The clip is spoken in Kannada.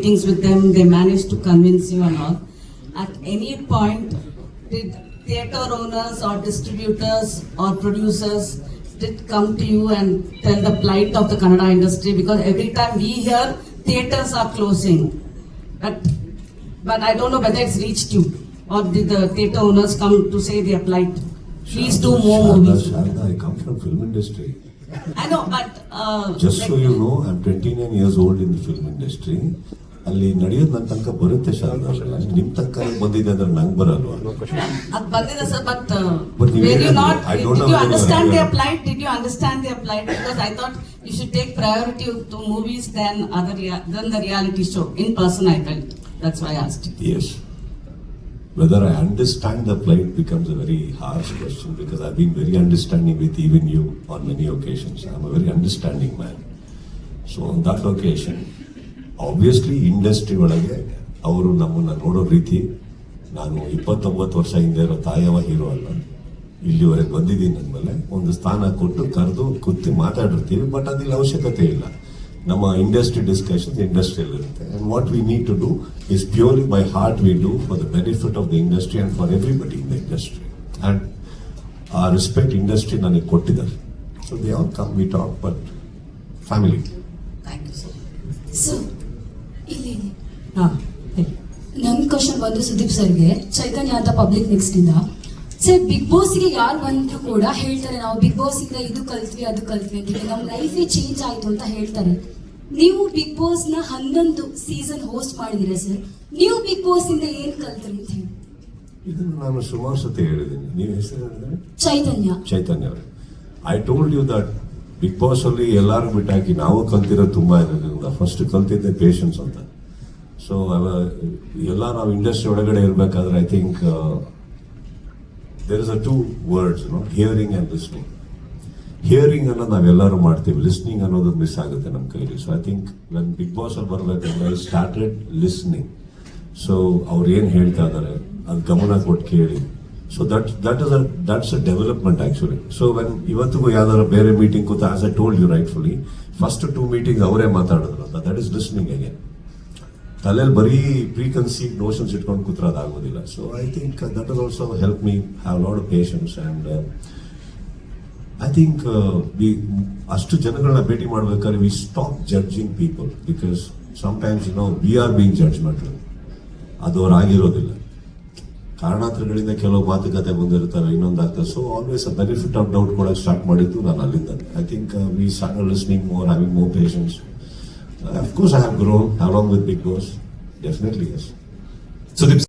meetings with them, they managed to convince you and all. At any point, did theatre owners or distributors or producers did come to you and tell the plight of the Kannada industry? Because every time we hear theatres are closing, but but I don't know whether it's reached you or did the theatre owners come to say their plight? Please do more Sharda, movies. Sharda, I come from film industry. I know, but uh, Just so like- you know, I'm 29 years old in the film industry. ಅಲ್ಲಿ ನಡೆಯೋದು ನನ್ನ ತನಕ ಬರುತ್ತೆ ಶಾರದಾ ನಿಮ್ ತನಕ ಬಂದಿದೆ ಅಂದ್ರೆ ನಂಗೆ ಬರಲ್ವಾ? ಅದ್ ಬಂದಿದೆ sir but But you where you really- not I don't did know you whether understand you are- their plight did you understand their plight because I thought you should take priority to movies then other then the reality show in person I felt that's why asked Yes. Whether I understand the plight becomes a very harsh question because I've been very understanding with even you on many occasions. I'm a very understanding man. So on that occasion, obviously industry ಒಳಗೆ ಅವರು ನಮ್ಮನ್ನು ನೋಡೋ ರೀತಿ ನಾನು ಇಪ್ಪತ್ತೊಂಬತ್ತು ವರ್ಷ ಹಿಂದೆ ಇರೋ ತಾಯವ ಹೀರೋ ಅಲ್ಲ ಇಲ್ಲಿವರೆಗೆ ಬಂದಿದ್ದೀನಿ ಅಂದಮೇಲೆ ಒಂದು ಸ್ಥಾನ ಕೊಟ್ಟು ಕರೆದು ಕೂತಿ ಮಾತಾಡಿರ್ತೀವಿ ಬಟ್ ಅದಿಲ್ಲ ಅವಶ್ಯಕತೆ ಇಲ್ಲ ನಮ್ಮ ಇಂಡಸ್ಟ್ರಿ ಡಿಸ್ಕಷನ್ ಇಂಡಸ್ಟ್ರಿಯಲ್ಲಿ ಇರುತ್ತೆ. And what we need to do is purely by heart we do for the benefit of the industry and for everybody in the industry and ಆ ರೆಸ್ಪೆಕ್ಟ್ ಇಂಡಸ್ಟ್ರಿ ನನಗೆ ಕೊಟ್ಟಿದ್ದಾರೆ. So they all come we talk but family ನನ್ನ ಕ್ವಶನ್ ಬಂದು ಸುದೀಪ್ ಸರ್ಗೆ ಚೈತನ್ಯ ಅಂತ ಪಬ್ಲಿಕ್ ನೆಕ್ಸ್ಟ್ ಇಂದ. ಸರ್ ಬಿಗ್ ಬಾಸ್ಗೆ ಯಾರು ಬಂದ್ರು ಕೂಡ ಹೇಳ್ತಾರೆ ನಾವು ಬಿಗ್ ಬಾಸ್ ಇಂದ ಇದು ಕಲ್ತ್ವಿ ಅದು ಕಲ್ತ್ವಿ ಅಂತ ನಮ್ಮ ಲೈಫೇ ಚೇಂಜ್ ಆಯ್ತು ಅಂತ ಹೇಳ್ತಾರೆ. ನೀವು ಬಿಗ್ ಬಾಸ್ನ ಹನ್ನೊಂದು ಸೀಸನ್ ಹೋಸ್ಟ್ ಮಾಡಿದಿರ ಸರ್ ನೀವು ಬಿಗ್ ಬಾಸ್ ಇಂದ ಏನ್ ಕಲ್ತ್ರಿ ಅಂತ ಹೇಳಿ. ಇದನ್ನು ನಾನು ಸುಮಾರು ಸತಿ ಹೇಳಿದ್ದೀನಿ. ನೀವು ಹೆಸರು ಚೈತನ್ಯ. ಚೈತನ್ಯ ಅವರು. I told you that Bigg Boss ಅಲ್ಲಿ ಎಲ್ಲಾರು ಬಿಟ್ಟಾಕಿ ನಾವು ಕಲ್ತಿರೋ ತುಂಬಾ ಇರೋದ್ರಿಂದ ಫಸ್ಟ್ ಕಲ್ತಿದ್ದೆ ಪೇಷನ್ಸ್ ಅಂತ. ಸೊ ಎಲ್ಲ ನಾವು ಇಂಡಸ್ಟ್ರಿ ಒಳಗಡೆ ಇರಬೇಕಾದ್ರೆ I think there is a two words no hearing and listening hearing ಅನ್ನ ನಾವೆಲ್ಲರೂ ಮಾಡ್ತೀವಿ. ಲಿಸ್ನಿಂಗ್ ಅನ್ನೋದು ಮಿಸ್ ಆಗುತ್ತೆ ನಮ್ಮ ಕೈಲಿ. ಸೊ ಐ ಥಿಂಕ್ ನನ್ ಬಿಗ್ ಬಾಸ್ ಅಲ್ಲಿ ಬರ್ಬೇಕಂದ್ರೆ ಐ ಸ್ಟಾರ್ಟೆಡ್ ಲಿಸ್ನಿಂಗ್ ಸೊ ಅವ್ರು ಏನು ಹೇಳ್ತಾ ಇದ್ದಾರೆ, ಅದು ಗಮನ ಕೊಟ್ಟು ಕೇಳಿ. So that that is that's a development actually so when ಇವತ್ತಿಗೂ ಯಾವ್ದಾದ್ರು ಬೇರೆ ಮೀಟಿಂಗ್ ಕೂತ as I told you rightfully first two meeting ಅವರೇ ಮಾತಾಡಿದ್ರು ಅಂತ. ದಟ್ ಇಸ್ ಲಿಸ್ನಿಂಗ್ ಅಗೇನ್ ತಲೆಯಲ್ಲಿ ಬರೀ ಪ್ರೀ ಕನ್ಸೀವ್ ನೋಷನ್ಸ್ ಇಟ್ಕೊಂಡು ಕೂತ್ರದಾಗೋದಿಲ್ಲ so I think that is also help me have lot patience and I think we ಅಷ್ಟು ಜನಗಳನ್ನ ಭೇಟಿ ಮಾಡ್ಬೇಕಾದ್ರೆ we stop judging people because sometimes you know we are being ಮಾಡ್ರಿ ಅದು ಅವ್ರು ಆಗಿರೋದಿಲ್ಲ. ಕಾರಣಾಂತರಗಳಿಂದ ಕೆಲವು ಮಾತುಕತೆ ಬಂದಿರ್ತವೆ ಇನ್ನೊಂದಾಗ್ತದೆ. So always a benefit of doubt ಕೊಡೋಕೆ ಸ್ಟಾರ್ಟ್ ಮಾಡಿದ್ದು ನಾನು ಅಲ್ಲಿಂದ I think we start listening more having more patience Of course, I have grown along with Big Boss. Definitely, yes. So the